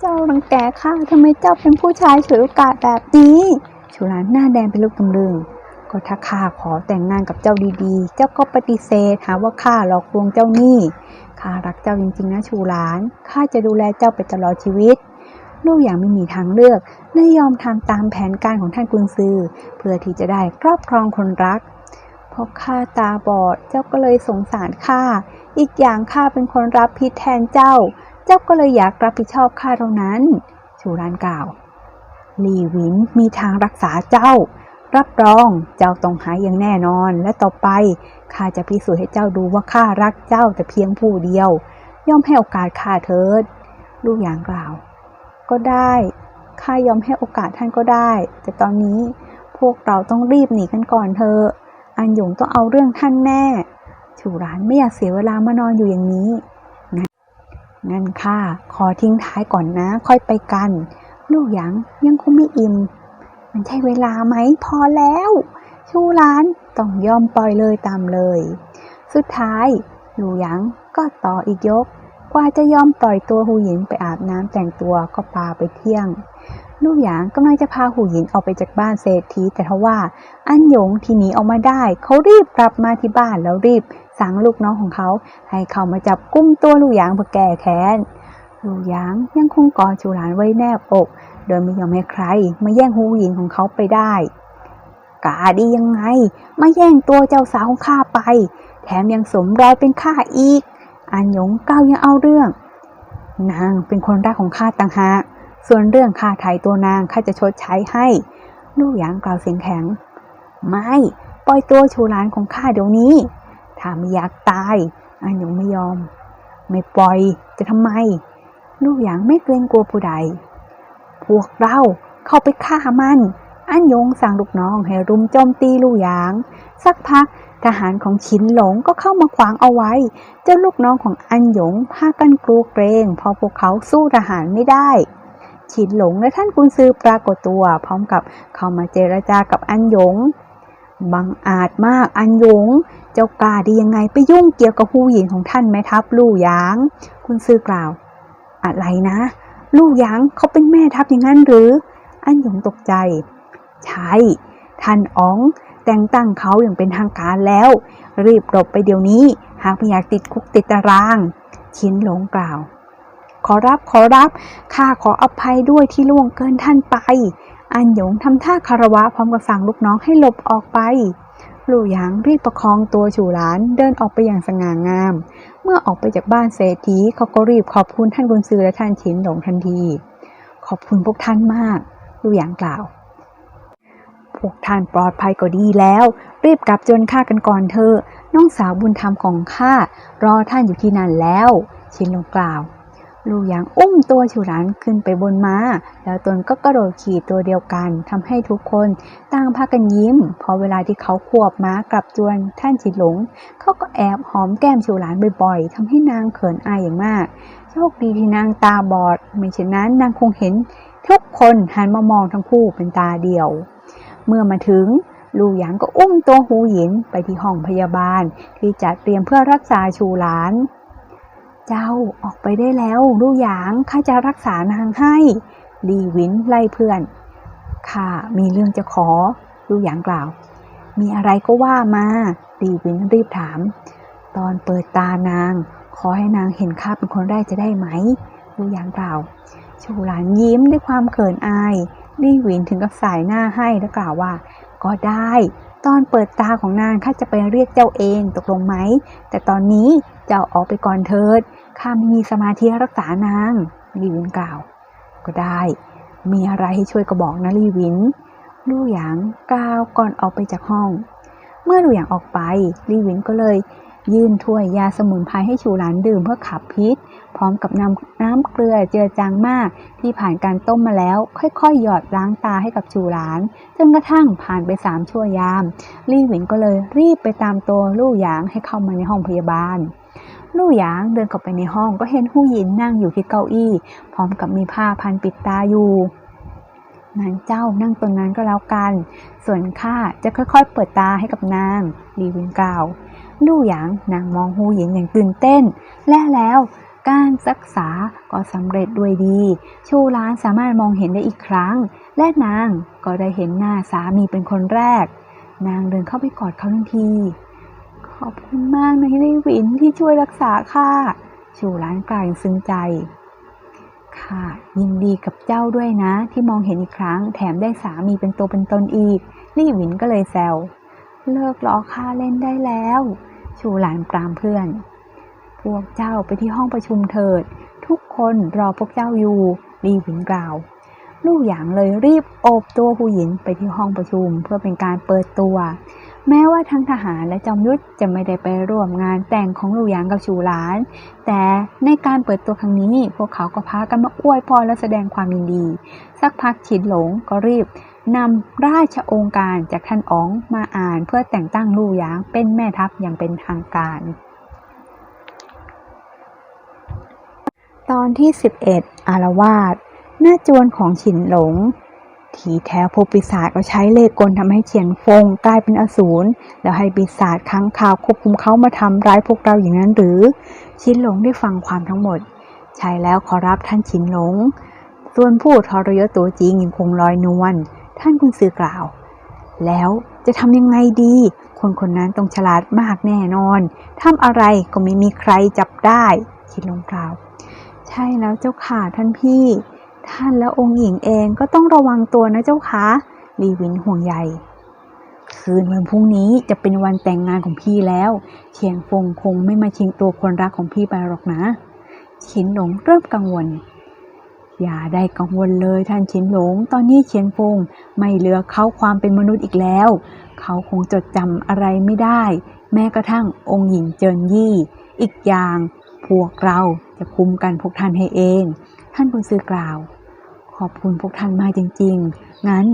เจ้ารังแกข้าทำไมเจ้าเป็นผู้ชายฉวยโอกาสแบบนี้ชูรานหน้าแดงเป็นลูกตำลึงก็ถ้าข้าขอแต่งงานกับเจ้าดีๆ เจ้าก็ปฏิเสธหาว่าข้าหลอกลวงเจ้านี่ข้ารักเจ้าจริงๆนะชูหลานข้าจะดูแลเจ้าไปตลอดชีวิต ลูกอย่างไม่มีทางเลือกเลยยอมทำตามแผนการของท่านกุนซือ เพื่อที่จะได้ครอบครองคนรักเพราะข้าตาบอดเจ้าก็เลยสงสารข้าอีกอย่างข้าเป็นคนรับผิดแทนเจ้า เจ้าก็เลยอยากรับผิดชอบข้าเท่านั้น ชูรานกล่าว ลีวินมีทางรักษาเจ้า รับรองเจ้าต้องหายอย่างแน่นอน และต่อไปข้าจะพิสูจน์ให้เจ้าดูว่าข้ารักเจ้าแต่เพียงผู้เดียวยอมให้โอกาสข้าเถิด ลูกอย่างกล่าว ก็ได้ข้ายอมให้โอกาสท่านก็ได้ แต่ตอนนี้พวกเราต้องรีบหนีกันก่อนเถอะอันหยงต้องเอาเรื่องท่านแน่ ชูรานไม่อยากเสียเวลามานอนอยู่อย่างนี้ งั้นข้าขอทิ้งท้ายก่อนนะ ค่อยไปกัน ลูกหยางยังคงไม่อิ่ม มันใช่เวลาไหมพอแล้ว ชูร้านต้องยอมปล่อยเลยตามเลย สุดท้ายลูหยางก็ต่ออีกยก กว่าจะยอมปล่อยตัวหูหยินไปอาบน้ำแต่งตัวก็ปาไปเที่ยงลูกหยางกำลังจะพาหูหยินออกไปจากบ้านเศรษฐีแต่ทว่า อันหยงที่หนีออกมาได้ เขารีบกลับมาที่บ้านแล้วรีบ สั่งลูกน้องของเขา ให้เขามาจับกุ้มตัวลูกหยางเพื่อแก้แค้นลูกหยางยังคงกอดชูหลานไว้แนบอก โดยไม่ยอมให้ใครมาแย่งหูหญิงของเขาไปได้กาดียังไง มาแย่งตัวเจ้าสาวของข้าไป แถมยังสมรอยเป็นข้าอีก อันหยงก้าวยังเอาเรื่อง นางเป็นคนรักของข้าต่างหากส่วนเรื่องค่าไถ่ตัวนางข้าจะชดใช้ให้ ลูกหยางกล่าวเสียงแข็ง ไม่ ปล่อยตัวชูหลานของข้าเดี๋ยวนี้ ถ้าไม่อยากตายอันหยงไม่ยอม ไม่ปล่อยจะทำไม ลูกหยางไม่เกรงกลัวผู้ใด พวกเราเข้าไปฆ่ามัน อันยงสั่งลูกน้องให้รุมโจมตีลูกหยาง สักพักทหารของชินหลงก็เข้ามาขวางเอาไว้ เจ้าลูกน้องของอันหยงพากันกลัวเกรงพราะพวกเขาสู้ทหารไม่ได้ ชินหลงและท่านกุนซือปรากฏตัว พร้อมกับเข้ามาเจรจากับอันหยง บังอาจมากอันหยง เจ้ากล้าดียังไงไปยุ่งเกี่ยวกับผู้หญิงของท่านแม่ทัพลู่หยาง คุณซือกล่าว อะไรนะ ลูกหยางเขาเป็นแม่ทัพอย่างนั้นหรือ อันหยงตกใจ ใช่ ท่านอ๋องแต่งตั้งเขาอย่างเป็นทางการแล้ว รีบหลบไปเดี๋ยวนี้ หากไม่อยากติดคุกติดตาราง ชินหลงกล่าว ขอรับขอรับข้าขออภัยด้วยที่ล่วงเกินท่านไป อันหยงทำท่าคารวะพร้อมกับสั่งลูกน้องให้หลบออกไป ลู่หยางรีบประคองตัวฉูหลานเดินออกไปอย่างสง่างาม เมื่อออกไปจากบ้านเศรษฐีเขาก็รีบขอบคุณท่านกุนซือและท่านชินหลงทันที ขอบคุณพวกท่านมากลู่หยางกล่าว พวกท่านปลอดภัยก็ดีแล้ว รีบกลับจนข้ากันก่อนเถอะน้องสาวบุญธรรมของข้ารอท่านอยู่ที่นั่นแล้วชินหลงกล่าว ลู่หยางอุ้มตัวฉูหลานขึ้นไปบนม้า แล้วตนก็กระโดดขี่ตัวเดียวกันทำให้ทุกคนต่างพากันยิ้ม พอเวลาที่เขาควบม้ากลับจวนท่านฉินหลง เขาก็แอบหอมแก้มฉูหลานบ่อยๆทำให้นางเขินอายอย่างมาก โชคดีที่นางตาบอด ไม่เช่นนั้นนางคงเห็นทุกคนหันมามองทั้งคู่เป็นตาเดียว เมื่อมาถึงลู่หยางก็อุ้มตัวหูหยินไปที่ห้องพยาบาล ที่จัดเตรียมเพื่อรักษาชูหลาน เจ้าออกไปได้แล้วลู่หยางข้าจะรักษานางให้ลีวินไล่เพื่อนข้ามีเรื่องจะขอลู่หยางกล่าว มีอะไรก็ว่ามาลีวินรีบถาม ตอนเปิดตานาง ขอให้นางเห็นข้าเป็นคนแรกจะได้ไหมลู่หยางกล่าวชูหลานยิ้มด้วยความเขินอายลี่หวินถึงกับสายหน้าให้แล้วกล่าวว่า ก็ได้ ตอนเปิดตาของนางข้าจะไปเรียกเจ้าเองตกลงไหม แต่ตอนนี้เจ้าออกไปก่อนเถิดข้าไม่มีสมาธิรักษานางลีวินกล่าว ก็ได้ มีอะไรให้ช่วยก็บอกนะลีวินลู่หยางก้าวก่อนออกไปจากห้อง เมื่อลู่หยางออกไปลีวินก็เลย ยื่นถ้วยยาสมุนไพรให้ชูหลานดื่มเพื่อขับพิษ พร้อมกับนำน้ำเกลือเจือจางมากที่ผ่านการต้มมาแล้ว ค่อยๆ หยอดล้างตาให้กับชูหลานจนกระทั่งผ่านไปสามชั่วยาม ลี่หวินก็เลยรีบไปตามตัวลู่หยางให้เข้ามาในห้องพยาบาลลู่หยางเดินเข้าไปในห้องก็เห็นหู้หยินนั่งอยู่ที่เก้าอี้ พร้อมกับมีผ้าพันปิดตาอยู่นั้นเจ้านั่งตรงนั้นก็แล้วกัน ส่วนข้าจะค่อยๆ เปิดตาให้กับนางลีวินกล่าว ลู่หยางนางมองหูหยินอย่างตื่นเต้น และแล้วการศึกษาก็สำเร็จด้วยดี ชูหลานสามารถมองเห็นได้อีกครั้ง และนางก็ได้เห็นหน้าสามีเป็นคนแรก นางเดินเข้าไปกอดเขาทันที ขอบคุณมากนะลิวินที่ช่วยรักษาข้าชูหลานกล่าวอย่างซึ้งใจ ค่ะ ยินดีกับเจ้าด้วยนะ ที่มองเห็นอีกครั้ง แถมได้สามีเป็นตัวเป็นตนอีก ลี่หวินก็เลยแซว เลิกล้อข้าเล่นได้แล้ว ชูหลานปรามเพื่อน พวกเจ้าไปที่ห้องประชุมเถิด ทุกคนรอพวกเจ้าอยู่ลีหวินกล่าว ลูกหยางเลยรีบโอบตัวผู้หญิงไปที่ห้องประชุมเพื่อเป็นการเปิดตัว แม้ว่าทั้งทหารและจอมยุทธจะไม่ได้ไปร่วมงานแต่งของลูกหยางกับชูหลาน แต่ในการเปิดตัวครั้งนี้ พวกเขาก็พากันมาอวยพรและแสดงความยินดี สักพักฉินหลงก็รีบ นำราชองค์การจากท่านอ๋องมาอ่านเพื่อแต่งตั้งลู่หยางเป็นแม่ทัพอย่างเป็นทางการ ตอนที่ 11 อารวาสหน้าจวนของฉินหลง ทีแท้พวกปีศาจก็ใช้เล่ห์กลทำให้เฉียนฟงกลายเป็นอสูรแล้วให้ปีศาจค้างคาวควบคุมเขามาทำร้ายพวกเราอย่างนั้นหรือชินหลงได้ฟังความทั้งหมด ใช่แล้วขอรับท่านชินหลง ส่วนผู้ทรยศตัวจริงยังคงลอยนวล ท่านคุณสื่อกล่าว แล้วจะทำยังไงดี คนคนนั้นต้องฉลาดมากแน่นอนทำอะไรก็ไม่มีใครจับได้ชินลงกล่าว ใช่แล้วเจ้าค่ะท่านพี่ ท่านและองค์หญิงเองก็ต้องระวังตัวนะเจ้าคะลีวินห่วงใยคืนวันพรุ่งนี้จะเป็นวันแต่งงานของพี่แล้วเฉียงฟงคงไม่มาชิงตัวคนรักของพี่ไปหรอกนะ ชินหลงเริ่มกังวล อย่าได้กังวลเลยท่านชินหลง ตอนนี้เฉียนฟงไม่เหลือเขาความเป็นมนุษย์อีกแล้ว เขาคงจดจำอะไรไม่ได้ แม้กระทั่งองค์หญิงเจินยี่ อีกอย่าง พวกเราจะคุมกันพวกท่านให้เอง ท่านบุญซื้อกล่าว ขอบคุณพวกท่านมากจริง ๆ งั้น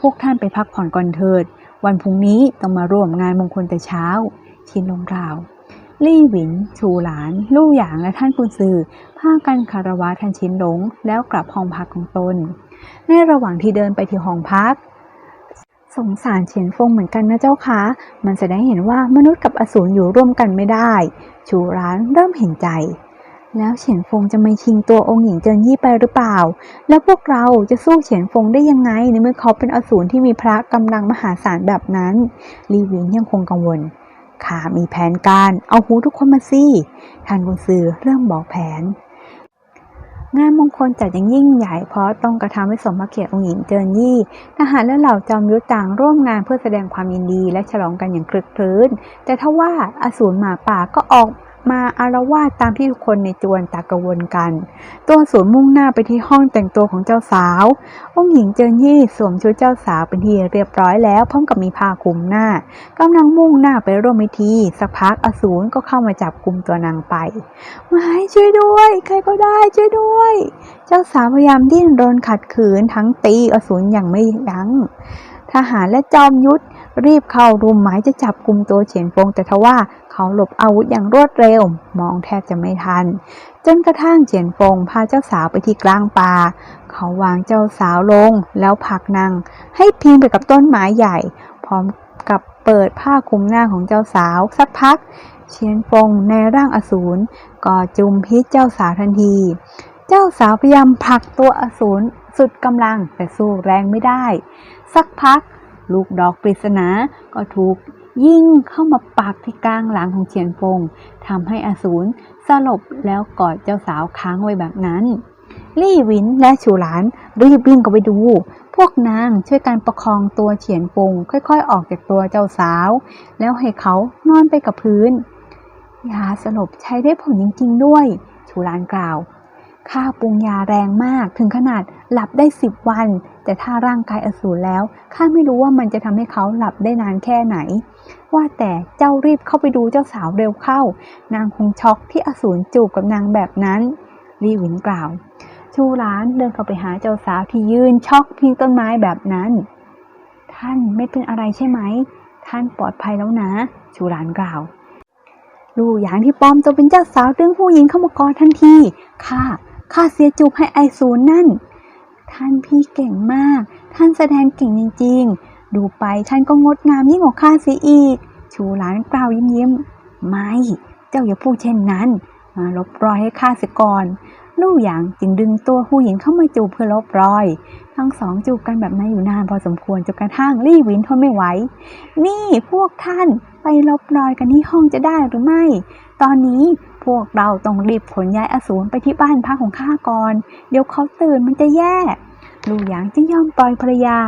พวกท่านไปพักผ่อนก่อนเถิด วันพรุ่งนี้ต้องมาร่วมงานมงคลแต่เช้าชินลงกล่าว ลี่หวิน ชูหลาน ลู่หยางและท่านกุนซือพากันคารวะท่านชินหลง แล้วกลับห้องพักของตน ในระหว่างที่เดินไปที่ห้องพัก สงสารเฉียนฟงเหมือนกันนะเจ้าคะ มันแสดงเห็นว่ามนุษย์กับอสูรอยู่ร่วมกันไม่ได้ ชูหลานเริ่มเห็นใจ แล้วเฉียนฟงจะไม่ชิงตัวองค์หญิงเจินยี่ไปหรือเปล่า แล้วพวกเราจะสู้เฉียนฟงได้ยังไงในเมื่อเขาเป็นอสูรที่มีพระกำลังมหาศาลแบบนั้น ลีหวินยังคงกังวล ข้ามีแผนการ เอาหูทุกคนมาสิท่านกุนซือเริ่มบอกแผน งานมงคลจัดอย่างยิ่งใหญ่เพราะต้องกระทำให้สมพระเกียรติองค์หญิงเจินยี่ ทหารและเหล่าจอมยุทธต่างร่วมงานเพื่อแสดงความยินดีและฉลองกันอย่างคลึกครื้น แต่ทว่าอสูรหมาป่าก็ออก มาอารวาสตามที่ทุกคนในจวนตากกระวนกัน ตัวสูรมุ่งหน้าไปที่ห้องแต่งตัวของเจ้าสาว องค์หญิงเจินยี่สวมชุดเจ้าสาวเป็นที่เรียบร้อยแล้วพร้อมกับมีผ้าคลุมหน้ากำลังมุ่งหน้าไปร่วมพิธี สักพักอสูรก็เข้ามาจับกลุ่มตัวนางไปไมาให้ช่วยด้วย ใครก็ได้ช่วยด้วย เจ้าสาวพยายามดิ้นรนขัดขืนทั้งตีอสูรอย่างไม่ยัง้งทหารและจอมยุทธรีบเข้ารุมหมายจะจับกลุ่มตัวเฉียนฟงแต่ทว่า เขาหลบอาวุธอย่างรวดเร็ว มองแทบจะไม่ทัน จนกระทั่งเฉียนฟงพาเจ้าสาวไปที่กลางป่า เขาวางเจ้าสาวลงแล้วผลักนางให้พิงไปกับต้นไม้ใหญ่ พร้อมกับเปิดผ้าคลุมหน้าของเจ้าสาวสักพักเฉียนฟงในร่างอสูรก็จุมพิษเจ้าสาวทันที เจ้าสาวพยายามผลักตัวอสูรสุดกำลังแต่สู้แรงไม่ได้ สักพัก ลูกดอกปริศนาก็ถูก ยิ่งเข้ามาปักที่กลางหลังของเฉียนฟงทำให้อสูรสลบแล้วกอดเจ้าสาวค้างไว้แบบนั้น ลี่หวินและชูหลานรีบวิ่งเข้าไปดู พวกนางช่วยการประคองตัวเฉียนฟงค่อยๆ ออกจากตัวเจ้าสาว แล้วให้เขานอนไปกับพื้นยาสลบใช้ได้ผลจริงๆด้วยชูหลานกล่าว ค่าปรุงยาแรงมากถึงขนาดหลับได้สิบวัน แต่ถ้าร่างกายอสูรแล้วข้าไม่รู้ว่ามันจะทำให้เขาหลับได้นานแค่ไหน ว่าแต่เจ้ารีบเข้าไปดูเจ้าสาวเร็วเข้า นางคงช็อกที่อสูรจูบกับนางแบบนั้นรีหวินกล่าว ชูร้านเดินเข้าไปหาเจ้าสาวที่ยืนช็อกพิงต้นไม้แบบนั้น ท่านไม่เป็นอะไรใช่ไหม ท่านปลอดภัยแล้วนะ ชูร้านกล่าว ลูกอย่างที่ปลอมตัวเป็นเจ้าสาวดึงผู้หญิงเข้ามากอดทันทีข้า ข้าเสียจูบให้ไอศูนย์นั่น ท่านพี่เก่งมาก ท่านแสดงเก่งจริงๆ ดูไปท่านก็งดงามยิ่งกว่าข้าเสียอีก ชูหลานกล่าวยิ้มยิ้มๆไม่ เจ้าอย่าพูดเช่นนั้น มาลบรอยให้ข้าเสียก่อนลู่หยางจึงดึงตัวหูหยินเข้ามาจูบเพื่อลบรอย ทั้งสองจูบกันแบบนั้นอยู่นานพอสมควรจนกระทั่งลี่วินทนไม่ไหว นี่พวกท่านไปลบรอยกันที่ห้องจะได้หรือไม่ ตอนนี้ วกเราต้องรีบขนย้ายอสูรไปที่บ้านพักของข้าก่อน เดี๋ยวเขาตื่นมันจะแย่ ลู่หยางจึงยอมปล่อยภรรยา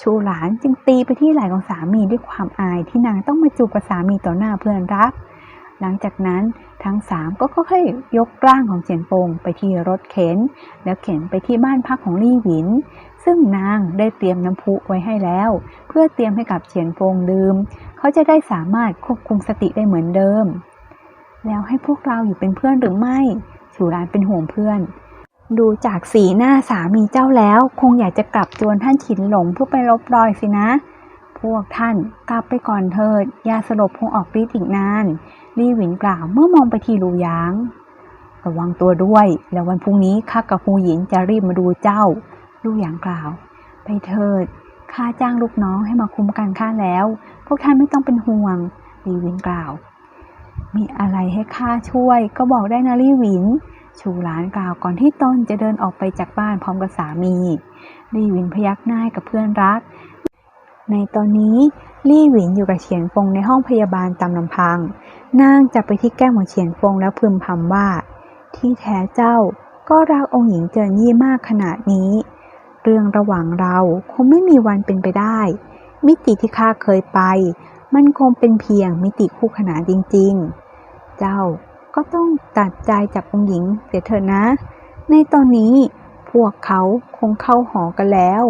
ชูหลานจึงตีไปที่ไหล่ของสามีด้วยความอายที่นางต้องมาจูบกับสามีต่อหน้าเพื่อนรัก หลังจากนั้นทั้งสามก็ค่อยๆยกร่างของเฉียนฟงไปที่รถเข็น แล้วเข็นไปที่บ้านพักของลี่หวิน ซึ่งนางได้เตรียมน้ำพุไว้ให้แล้ว เพื่อเตรียมให้กับเฉียนฟงดื่ม เขาจะได้สามารถควบคุมสติได้เหมือนเดิม แล้วให้พวกเราอยู่เป็นเพื่อนหรือไม่ชูรานเป็นห่วงเพื่อน ดูจากสีหน้าสามีเจ้าแล้ว คงอยากจะกลับจวนท่านฉินหลงเพื่อไปลบรอยสินะ พวกท่านกลับไปก่อนเถิดยาสลบคงออกฤทธิ์อีกนานลี่หวินกล่าวเมื่อมองไปที่ลูยาง ระวังตัวด้วย แล้ววันพรุ่งนี้ข้ากับฮูหยินจะรีบมาดูเจ้า ลู่หยางกล่าว ไปเถิดข้าจ้างลูกน้องให้มาคุ้มกันข้าแล้ว พวกท่านไม่ต้องเป็นห่วงลีวินกล่าว มีอะไรให้ข้าช่วย ก็บอกได้นะลี่หวิน ชูหลานกล่าวก่อนที่ตนจะเดินออกไปจากบ้านพร้อมกับสามีลี่หวินพยักหน้ากับเพื่อนรัก ในตอนนี้ลี่หวินอยู่กับเฉียนฟงในห้องพยาบาลตามลำพัง นางจับไปที่แก้มของเฉียนฟงแล้วพึมพำว่า ที่แท้เจ้าก็รักองค์หญิงเจินยี่มากขนาดนี้ เรื่องระหว่างเราคงไม่มีวันเป็นไปได้ มิติที่ข้าเคยไป มันคงเป็นเพียงมิติคู่ขนานจริง ๆ เจ้าก็ต้องตัดใจจากองค์หญิงเสียเถอะนะ ในตอนนี้พวกเขาคงเข้าหอกันแล้ว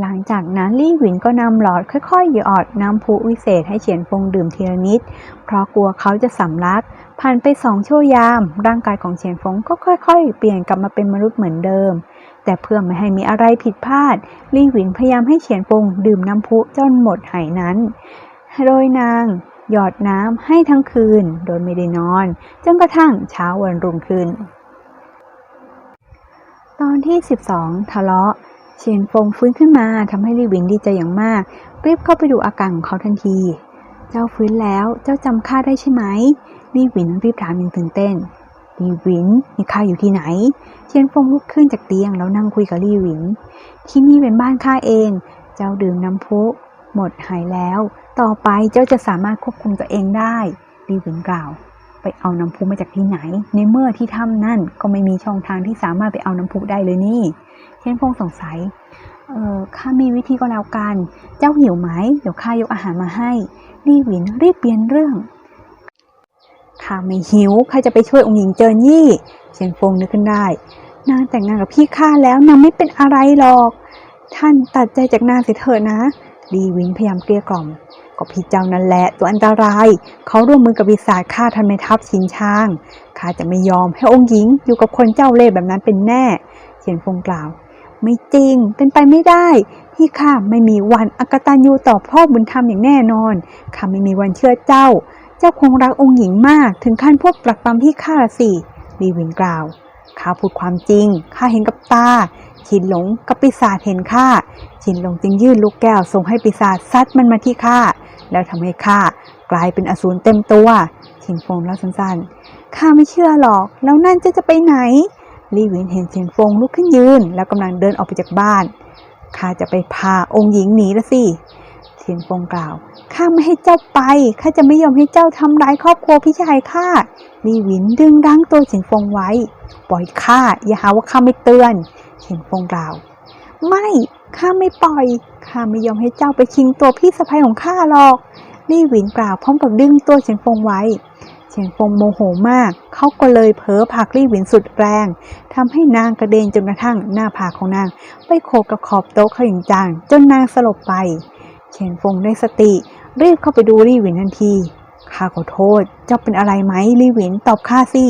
หลังจากนั้นลี่หวินก็นำหลอดค่อยๆหยอดน้ำพุวิเศษให้เฉียนฟงดื่มทีละนิด เพราะกลัวเขาจะสำลัก ผ่านไปสองชั่วยาม ร่างกายของเฉียนฟงก็ค่อยๆ เปลี่ยนกลับมาเป็นมนุษย์เหมือนเดิม แต่เพื่อไม่ให้มีอะไรผิดพลาด ลี่หวินพยายามให้เฉียนฟงดื่มน้ำพุจนหมดไหนั้น โดยนาง หยอดน้ำให้ทั้งคืนโดยไม่ได้นอน จนกระทั่งเช้าวันรุ่งขึ้น ตอนที่ 12 ทะเลาะเฉียนฟงฟื้นขึ้นมาทำให้ลี่หวินดีใจอย่างมาก รีบเข้าไปดูอาการของเขาทันที เจ้าฟื้นแล้วเจ้าจำข้าได้ใช่ไหมลี่หวินรีบถามอย่างตื่นเต้นลี่หวินนี่ข้าอยู่ที่ไหน เชียนฟงลุกขึ้นจากเตียงแล้วนั่งคุยกับลี่หวิน ที่นี่เป็นบ้านข้าเอง เจ้าดื่มน้ำพุ หมดหายแล้ว ต่อไปเจ้าจะสามารถควบคุมตัวเองได้ลีหวินกล่าว ไปเอาน้ำพุมาจากที่ไหน ในเมื่อที่ถ้ำนั่นก็ไม่มีช่องทางที่สามารถไปเอาน้ำพุได้เลยนี่เทียนฟงสงสัยเออข้ามีวิธีก็แล้วกัน เจ้าหิวไหม เดี๋ยวข้ายกอาหารมาให้ลีหวินรีบเปลี่ยนเรื่องข้าไม่หิวข้าจะไปช่วยองค์หญิงเจินยี่เชียนฟงนึกขึ้นได้ นางแต่งงานกับพี่ข้าแล้วนางไม่เป็นอะไรหรอก ท่านตัดใจจากนางเสียเถอะนะ ลีวินพยายามเกลี้ยกล่อม ก็พี่เจ้านั่นแหละ ตัวอันตราย เขาร่วมมือกับวิสาจฆ่าทันไม่ทัพชินช่าง ข้าจะไม่ยอมให้องค์หญิงอยู่กับคนเจ้าเล่ห์แบบนั้นเป็นแน่เชียนฟงกล่าว ไม่จริง เป็นไปไม่ได้ ที่ข้าไม่มีวันอกตันยูต่อพ่อบุญธรรมอย่างแน่นอน ข้าไม่มีวันเชื่อเจ้า เจ้าคงรักองค์หญิงมาก ถึงขั้นพวกปลักปรำที่ข้าละสิลีวินกล่าว ข้าพูดความจริง ข้าเห็นกับตาชินหลงกับปีศาจเห็นข้า ชินลงจึงยื่นลูกแก้วส่งให้ปีศาจซัดมันมาที่ข้าแล้วทำให้ข้ากลายเป็นอสูรเต็มตัวชินฟงเล่าสั้นๆข้าไม่เชื่อหรอก แล้วนั่นจะจะไปไหนลี่หวินเห็นเฉียนฟงลุกขึ้นยืน แล้วกำลังเดินออกไปจากบ้านข้าจะไปพาองค์หญิงหนีละสิเฉียนฟงกล่าวข้าไม่ให้เจ้าไปข้าจะไม่ยอมให้เจ้าทำร้ายครอบครัวพี่ชายข้าลี่หวินดึงรั้งตัวเฉียนฟงไว้ ปล่อยข้าอย่าหาว่าข้าไม่เตือนเฉียนฟงกล่าว ไม่ ข้าไม่ปล่อย ข้าไม่ยอมให้เจ้าไปชิงตัวพี่สะใภ้ของข้าหรอก ลี่หวินกล่าวพร้อมกับดึงตัวเฉียนฟงไว้ เฉียนฟงโมโหมาก เขาก็เลยเผลอผลักลี่หวินสุดแรงทำให้นางกระเด็นจนกระทั่งหน้าผากของนาง ไปโขกกับขอบโต๊ะเขาอย่างจังจนนางสลบไป เฉียนฟงได้สติ รีบเข้าไปดูลี่หวินทันที ข้าขอโทษ เจ้าเป็นอะไรไหมลี่หวินตอบข้าสิ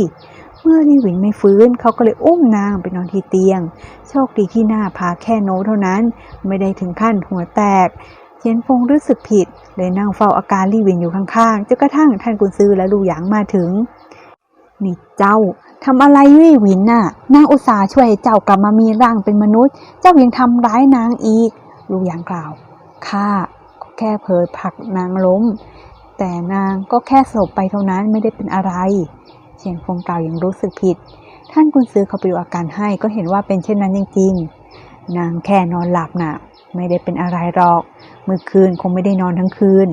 เมื่อลี่หวินไม่ฟื้นเขาก็เลยอุ้มนางไปนอนที่เตียง โชคดีที่หน้าผาแค่โน้เท่านั้น ไม่ได้ถึงขั้นหัวแตกเฉียนฟงรู้สึกผิด เลยนั่งเฝ้าอาการลี่หวินอยู่ข้างๆจนกระทั่งท่านกุนซือและลูหยางมาถึง นี่เจ้าทำอะไรลี่หวินน่ะ นางอุตส่าห์ช่วยเจ้ากลับมามีร่างเป็นมนุษย์ เจ้ายังทำร้ายนางอีก ลูหยางกล่าวข้าแค่เผยผักนางล้ม แต่นางก็แค่สลบไปเท่านั้นไม่ได้เป็นอะไร เชเฉียนฟงกล่าวยังรู้สึกผิด ท่านกุนซือเขาไปดูอาการให้ก็เห็นว่าเป็นเช่นนั้นจริงๆ นางแค่นอนหลับน่ะ ไม่ได้เป็นอะไรหรอก เมื่อคืนคงไม่ได้นอนทั้งคืน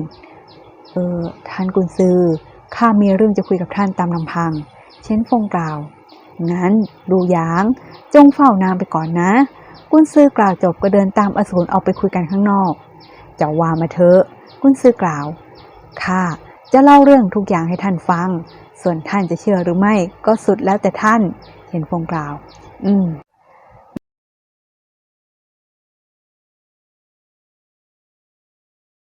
เออ ท่านกุนซือ ข้ามีเรื่องจะคุยกับท่านตามลำพัง เช่นฟงกล่าว งั้นดูหยาง จงเฝ้านางไปก่อนนะ กุนซือกล่าวจบก็เดินตามอสูรออกไปคุยกันข้างนอกเจ้าว่ามาเถอะ กุนซือกล่าว ข้าจะเล่าเรื่องทุกอย่างให้ท่านฟัง ส่วนท่านจะเชื่อหรือไม่ก็สุดแล้วแต่ท่านเห็นฟงกล่าว อืม